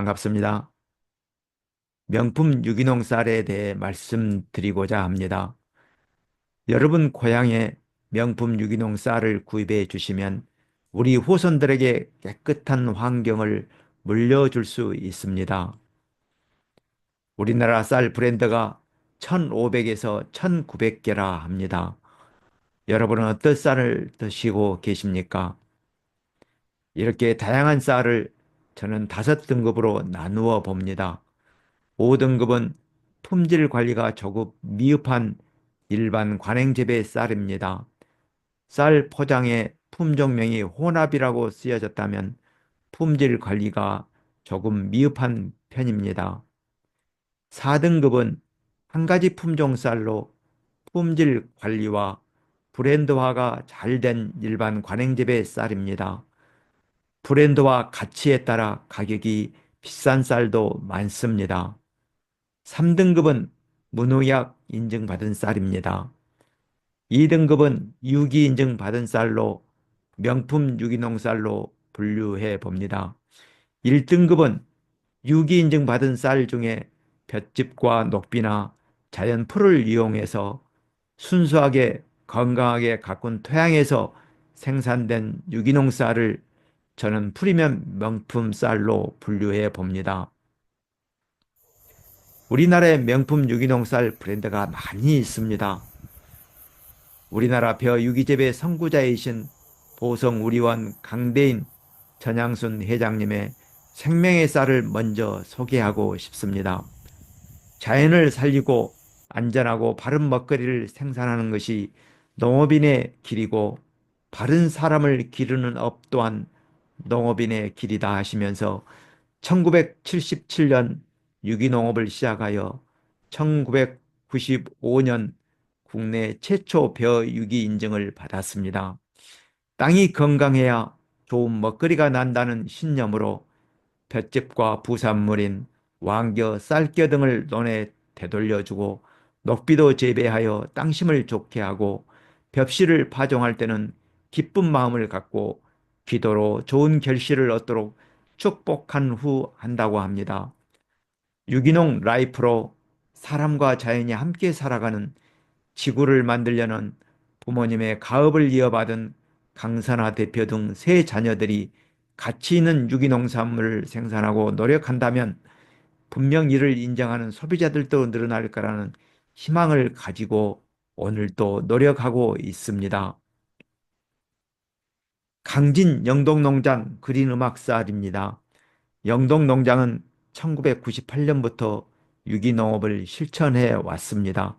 반갑습니다. 명품 유기농 쌀에 대해 말씀드리고자 합니다. 여러분 고향에 명품 유기농 쌀을 구입해 주시면 우리 후손들에게 깨끗한 환경을 물려줄 수 있습니다. 우리나라 쌀 브랜드가 1,500에서 1,900개라 합니다. 여러분은 어떤 쌀을 드시고 계십니까? 이렇게 다양한 쌀을 저는 다섯 등급으로 나누어 봅니다. 5등급은 품질 관리가 조금 미흡한 일반 관행재배 쌀입니다. 쌀 포장에 품종명이 혼합이라고 쓰여졌다면 품질 관리가 조금 미흡한 편입니다. 4등급은 한 가지 품종 쌀로 품질 관리와 브랜드화가 잘 된 일반 관행재배 쌀입니다. 브랜드와 가치에 따라 가격이 비싼 쌀도 많습니다. 3등급은 무농약 인증받은 쌀입니다. 2등급은 유기 인증받은 쌀로 명품 유기농 쌀로 분류해 봅니다. 1등급은 유기 인증받은 쌀 중에 볏짚과 녹비나 자연 풀을 이용해서 순수하게 건강하게 가꾼 토양에서 생산된 유기농 쌀을 저는 프리미엄 명품 쌀로 분류해 봅니다. 우리나라에 명품 유기농 쌀 브랜드가 많이 있습니다. 우리나라 벼 유기재배 선구자이신 보성 우리원 강대인 전양순 회장님의 생명의 쌀을 먼저 소개하고 싶습니다. 자연을 살리고 안전하고 바른 먹거리를 생산하는 것이 농업인의 길이고 바른 사람을 기르는 업 또한 농업인의 길이다 하시면서 1977년 유기농업을 시작하여 1995년 국내 최초 벼 유기 인증을 받았습니다. 땅이 건강해야 좋은 먹거리가 난다는 신념으로 볏짚과 부산물인 왕겨, 쌀겨 등을 논에 되돌려주고 녹비도 재배하여 땅심을 좋게 하고 벽실을 파종할 때는 기쁜 마음을 갖고 기도로 좋은 결실을 얻도록 축복한 후 한다고 합니다. 유기농 라이프로 사람과 자연이 함께 살아가는 지구를 만들려는 부모님의 가업을 이어받은 강선화 대표 등 세 자녀들이 가치 있는 유기농산물을 생산하고 노력한다면 분명 이를 인정하는 소비자들도 늘어날 거라는 희망을 가지고 오늘도 노력하고 있습니다. 강진 영동농장 그린음악쌀입니다. 영동농장은 1998년부터 유기농업을 실천해 왔습니다.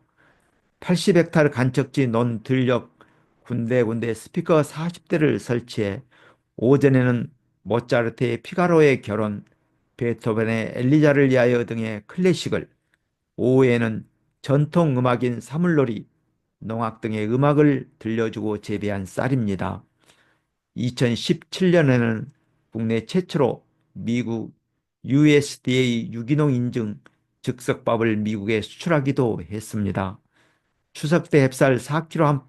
80헥타르 간척지 논 들녘 군데군데 스피커 40대를 설치해 오전에는 모차르트의 피가로의 결혼, 베토벤의 엘리자를 위하여 등의 클래식을, 오후에는 전통 음악인 사물놀이, 농악 등의 음악을 들려주고 재배한 쌀입니다. 2017년에는 국내 최초로 미국 USDA 유기농 인증 즉석밥을 미국에 수출하기도 했습니다. 추석 때 햅쌀 4kg 한,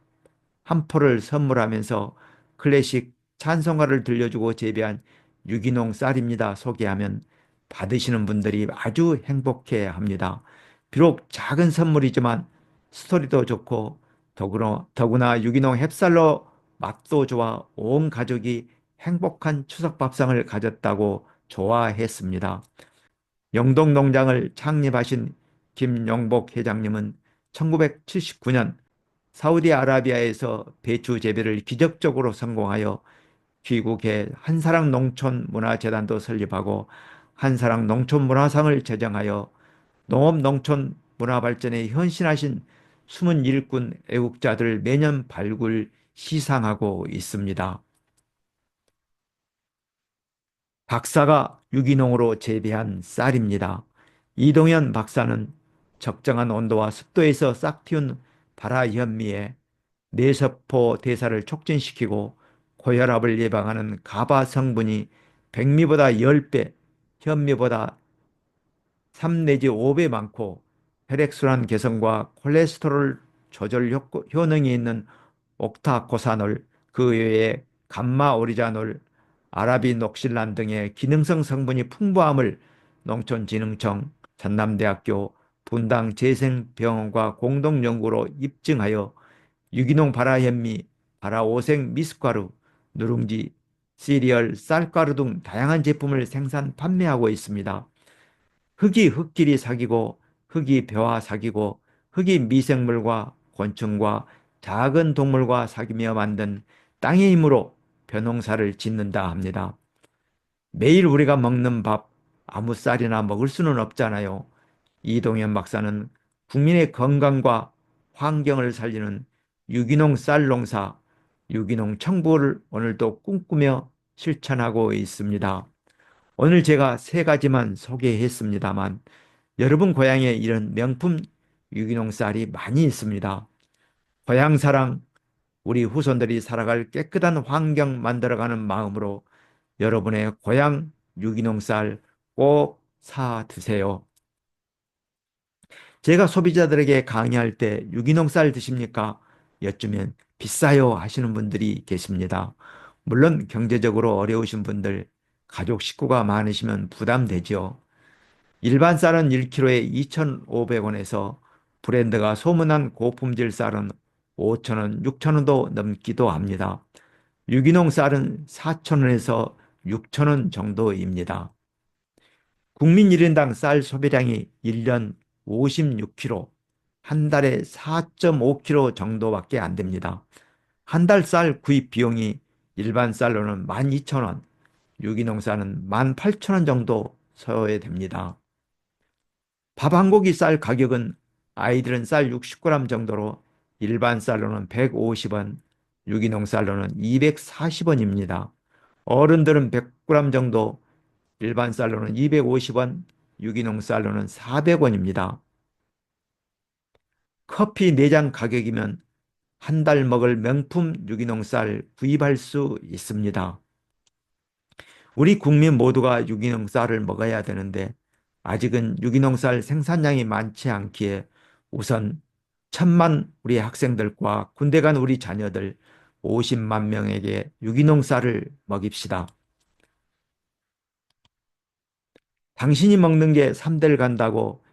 한 포를 선물하면서 클래식 찬송가를 들려주고 재배한 유기농 쌀입니다. 소개하면 받으시는 분들이 아주 행복해 합니다. 비록 작은 선물이지만 스토리도 좋고 더구나, 더구나 유기농 햅쌀로 맛도 좋아 온 가족이 행복한 추석 밥상을 가졌다고 좋아했습니다. 영동 농장을 창립하신 김용복 회장님은 1979년 사우디아라비아에서 배추 재배를 기적적으로 성공하여 귀국해 한사랑 농촌 문화재단도 설립하고 한사랑 농촌 문화상을 제정하여 농업-농촌 문화 발전에 헌신하신 숨은 일꾼 애국자들 매년 발굴 시상하고 있습니다. 박사가 유기농으로 재배한 쌀입니다. 이동현 박사는 적정한 온도와 습도에서 싹 틔운 발화현미에 뇌세포 대사를 촉진시키고 고혈압을 예방하는 가바 성분이 백미보다 10배, 현미보다 3 내지 5배 많고 혈액순환 개선과 콜레스테롤 조절 효능이 있는 옥타코사놀, 그 외에 감마 오리자놀, 아라비녹실란 등의 기능성 성분이 풍부함을 농촌진흥청, 전남대학교, 분당 재생병원과 공동연구로 입증하여 유기농 발화현미, 발화오색 미숫가루, 누룽지, 시리얼, 쌀가루 등 다양한 제품을 생산 판매하고 있습니다. 흙이 흙끼리 사귀고 흙이 벼와 사귀고 흙이 미생물과 곤충과 작은 동물과 사귀며 만든 땅의 힘으로 벼농사를 짓는다 합니다. 매일 우리가 먹는 밥 아무 쌀이나 먹을 수는 없잖아요. 이동현 박사는 국민의 건강과 환경을 살리는 유기농 쌀 농사, 유기농 청부를 오늘도 꿈꾸며 실천하고 있습니다. 오늘 제가 세 가지만 소개했습니다만 여러분 고향에 이런 명품 유기농 쌀이 많이 있습니다. 고향 사랑, 우리 후손들이 살아갈 깨끗한 환경 만들어가는 마음으로 여러분의 고향 유기농 쌀 꼭 사 드세요. 제가 소비자들에게 강의할 때 유기농 쌀 드십니까? 여쭈면 비싸요 하시는 분들이 계십니다. 물론 경제적으로 어려우신 분들, 가족 식구가 많으시면 부담되죠. 일반 쌀은 1kg에 2,500원에서 브랜드가 소문난 고품질 쌀은 5,000원, 6,000원도 넘기도 합니다. 유기농 쌀은 4,000원에서 6,000원 정도입니다. 국민 1인당 쌀 소비량이 1년 56kg, 한 달에 4.5kg 정도밖에 안 됩니다. 한 달 쌀 구입 비용이 일반 쌀로는 12,000원, 유기농 쌀은 18,000원 정도 소요됩니다. 밥 한 고기 쌀 가격은 아이들은 쌀 60g 정도로 일반 쌀로는 150원, 유기농 쌀로는 240원입니다. 어른들은 100g 정도, 일반 쌀로는 250원, 유기농 쌀로는 400원입니다. 커피 4잔 가격이면 한 달 먹을 명품 유기농 쌀 구입할 수 있습니다. 우리 국민 모두가 유기농 쌀을 먹어야 되는데 아직은 유기농 쌀 생산량이 많지 않기에 우선 천만 우리 학생들과 군대 간 우리 자녀들 50만 명에게 유기농 쌀을 먹입시다. 당신이 먹는 게 3대를 간다고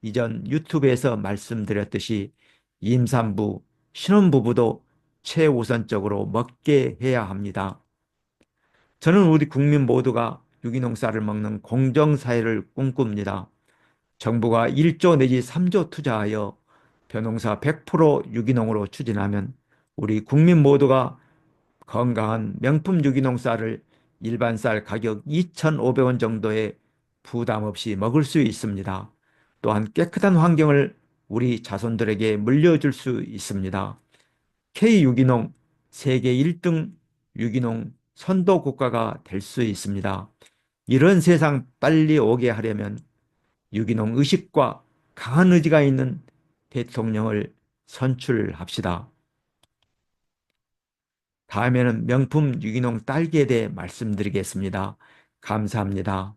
이전 유튜브에서 말씀드렸듯이 임산부, 신혼부부도 최우선적으로 먹게 해야 합니다. 저는 우리 국민 모두가 유기농 쌀을 먹는 공정사회를 꿈꿉니다. 정부가 1조 내지 3조 투자하여 벼농사 100% 유기농으로 추진하면 우리 국민 모두가 건강한 명품 유기농 쌀을 일반 쌀 가격 2,500원 정도에 부담 없이 먹을 수 있습니다. 또한 깨끗한 환경을 우리 자손들에게 물려줄 수 있습니다. K 유기농 세계 1등 유기농 선도 국가가 될 수 있습니다. 이런 세상 빨리 오게 하려면 유기농 의식과 강한 의지가 있는 대통령을 선출합시다. 다음에는 명품 유기농 딸기에 대해 말씀드리겠습니다. 감사합니다.